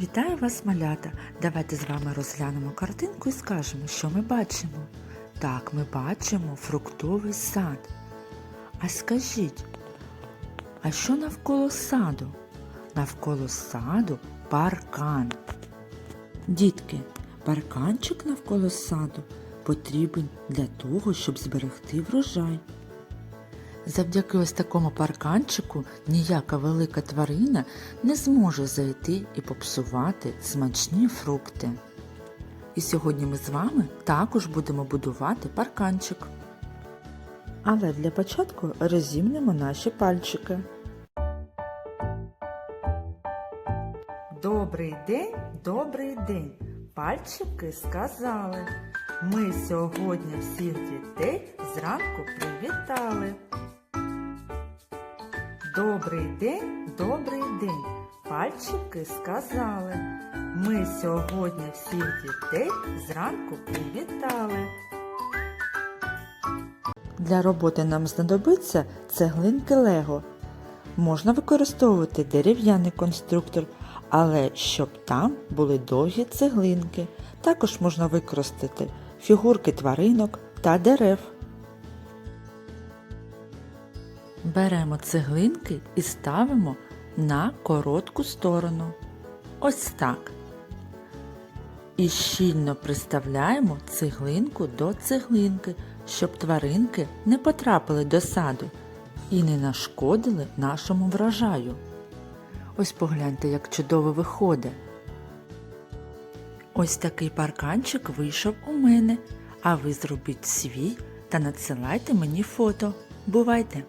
Вітаю вас, малята! Давайте з вами розглянемо картинку і скажемо, що ми бачимо. Так, ми бачимо фруктовий сад. А скажіть, а що навколо саду? Навколо саду паркан. Дітки, парканчик навколо саду потрібен для того, щоб зберегти врожай. Завдяки ось такому парканчику ніяка велика тварина не зможе зайти і попсувати смачні фрукти. І сьогодні ми з вами також будемо будувати парканчик. Але для початку розімнемо наші пальчики. Добрий день, добрий день. Пальчики сказали. Ми сьогодні всіх дітей зранку привітали. Добрий день, добрий день. Пальчики сказали. Ми сьогодні всіх дітей зранку привітали. Для роботи нам знадобиться цеглинки Лего. Можна використовувати дерев'яний конструктор, але щоб там були довгі цеглинки. Також можна використати фігурки тваринок та дерев. Беремо цеглинки і ставимо на коротку сторону. Ось так. І щільно приставляємо цеглинку до цеглинки, щоб тваринки не потрапили до саду і не нашкодили нашому врожаю. Ось погляньте, як чудово виходить. Ось такий парканчик вийшов у мене, а ви зробіть свій та надсилайте мені фото. Бувайте!